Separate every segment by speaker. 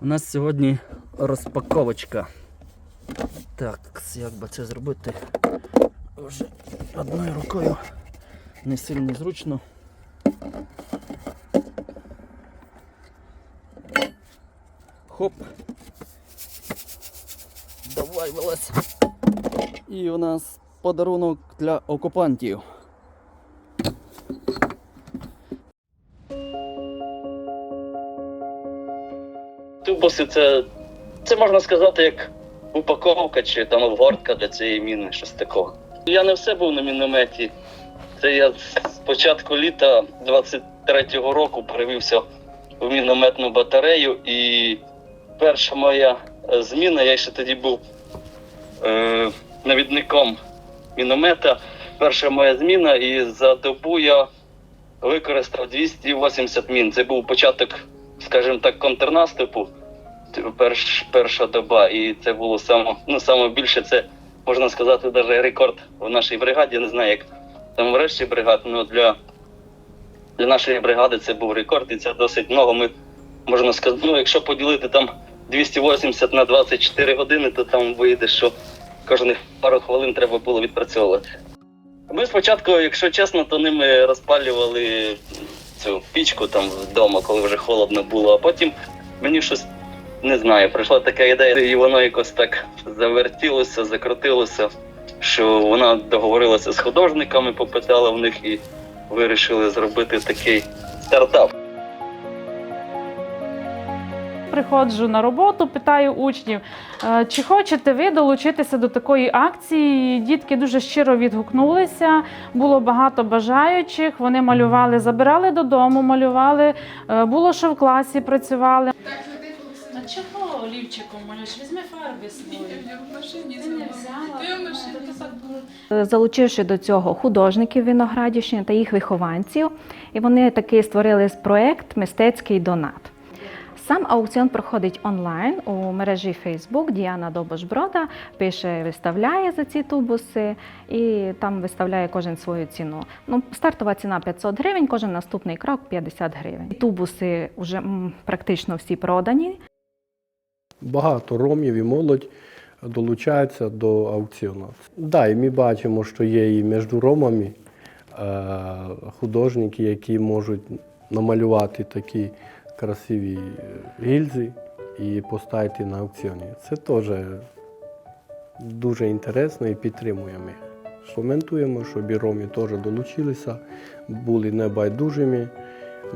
Speaker 1: У нас сьогодні розпаковочка. Так, як би це зробити? Вже одною рукою не сильно зручно. Хоп. Давай, вилазь. І у нас подарунок для окупантів.
Speaker 2: Тубуси це, це можна сказати як упаковка чи там обгортка для цієї міни, щось такого. Я не все був на мінометі. Це я з початку літа 23-го року перевівся в мінометну батарею, і перша моя е, зміна, я ще тоді був е, навідником міномета. Перша моя зміна, і за добу я використав 280 мін. Це був початок, скажімо так, контрнаступу. Перш, перша доба, і це було саме, ну, саме більше, це можна сказати, навіть рекорд в нашій бригаді. Я не знаю, як там в решті бригад, але для, для нашої бригади це був рекорд, і це досить много. Ми можна сказати, ну, якщо поділити там 280 на 24 години, то там вийде, що кожних пару хвилин треба було відпрацьовувати. Ми спочатку, якщо чесно, то ними розпалювали цю пічку там вдома, коли вже холодно було, а потім мені щось не знаю, прийшла така ідея, і воно якось так завертілося, закрутилося, що вона договорилася з художниками, попитала в них і вирішили зробити такий стартап.
Speaker 3: Приходжу на роботу, питаю учнів, «Е, чи хочете ви долучитися до такої акції. Дітки дуже щиро відгукнулися. Було багато бажаючих. Вони малювали, забирали додому, малювали. Е, Було, що в класі працювали. Чого олівчиком малюєш? Візьми фарби свої.
Speaker 4: в машині
Speaker 3: Ти не взяла.
Speaker 4: Ти в машині.
Speaker 3: Та так було.
Speaker 5: залучивши до цього художників Виноградівщини та їх вихованців, і вони таки створили проект Мистецький донат. Сам аукціон проходить онлайн у мережі Facebook. Діана Добошброда пише, виставляє за ці тубуси, і там виставляє кожен свою ціну. Ну, стартова ціна 500 гривень, кожен наступний крок 50 гривень. Тубуси вже м, практично всі продані.
Speaker 6: Багато ромів і молодь долучаються до аукціону. Да, і ми бачимо, що є і між ромами е, художники, які можуть намалювати такі красиві гільзи і поставити на аукціоні. Це теж дуже інтересно і підтримуємо їх. Коментуємо, щоб і роми теж долучилися, були небайдужими,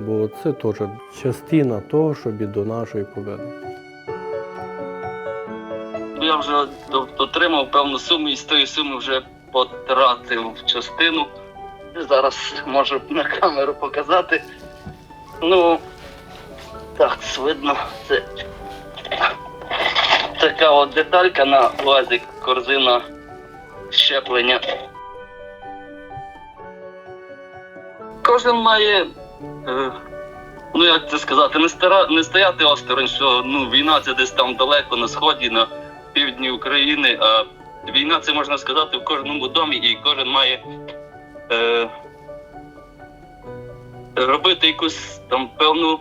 Speaker 6: бо це теж частина того, щоб і до нашої победи.
Speaker 2: Я вже отримав певну суму і з тої суми вже потратив частину. Зараз можу на камеру показати. Ну, так, видно, це така от деталька на вазі корзина щеплення. Кожен має, е, ну як це сказати, не, стара, не стояти осторонь, що ну, війна це десь там далеко на сході, на півдні України. А війна це можна сказати в кожному домі, і кожен має е, робити якусь там певну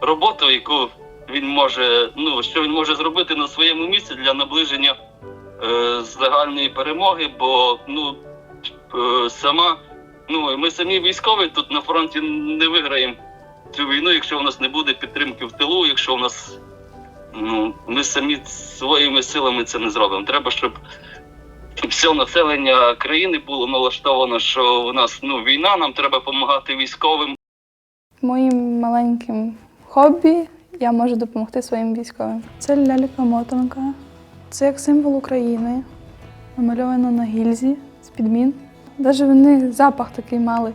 Speaker 2: роботу, яку він може, ну що він може зробити на своєму місці для наближення е, загальної перемоги, бо ну е, сама, ну ми самі військові тут на фронті не виграємо цю війну, якщо у нас не буде підтримки в тилу, якщо у нас ну ми самі своїми силами це не зробимо. Треба, щоб все населення країни було налаштовано, що у нас ну війна, нам треба допомагати військовим.
Speaker 4: Моїм маленьким хобі я можу допомогти своїм військовим. Це лялька-мотанка. Це як символ України, намальовано на гільзі з підмін. Навіть вони запах такий мали,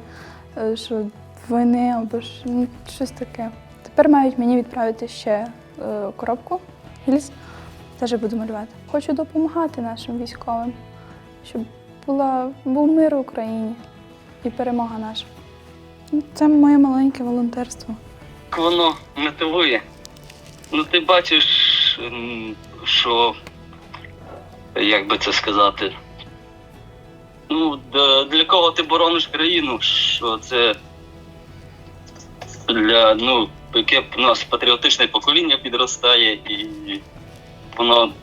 Speaker 4: е, що війни або ж ну, щось таке. Тепер мають мені відправити ще коробку гільз. Теж буду малювати. Хочу допомагати нашим військовим, щоб була, був мир в Україні і перемога наша. Це моє маленьке волонтерство.
Speaker 2: Воно мотивує. Ну ти бачиш, що як би це сказати. Ну, для кого ти борониш країну? Що це для, ну, яке у нас патріотичне покоління підростає, і воно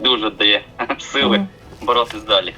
Speaker 2: дуже дає сили боротись далі.